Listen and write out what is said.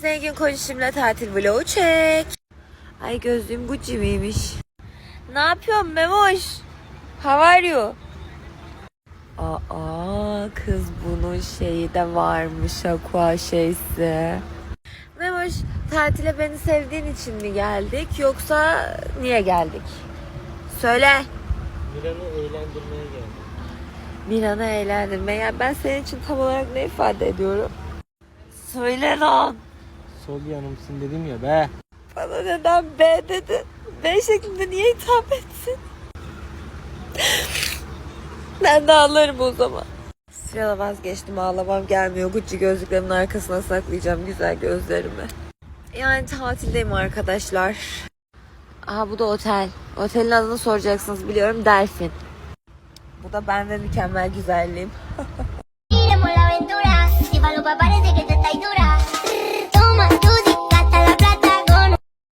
Zengin kocişimle tatil vlogu çek. Ay gözlüğüm Gucci miymiş? Ne yapıyorsun Memoş? How are you? Aa kız bunun şeyi de varmış aqua şeysi. Memoş tatile beni sevdiğin için mi geldik yoksa niye geldik? Söyle. Milan'ı eğlendirmeye geldim. Milan'ı eğlendirme. Ya ben senin için tam olarak ne ifade ediyorum? Söyle lan. Sol yanımsın dedim ya be. Bana neden B dedin? B şeklinde niye hitap etsin? ben de ağlarım o zaman. Sırala vazgeçtim ağlamam gelmiyor. Gucci gözlüklerimin arkasına saklayacağım güzel gözlerimi. Yani tatildeyim arkadaşlar. Aha bu da otel. Otelin adını soracaksınız biliyorum Delfin. Bu da ben ve mükemmel güzelliğim.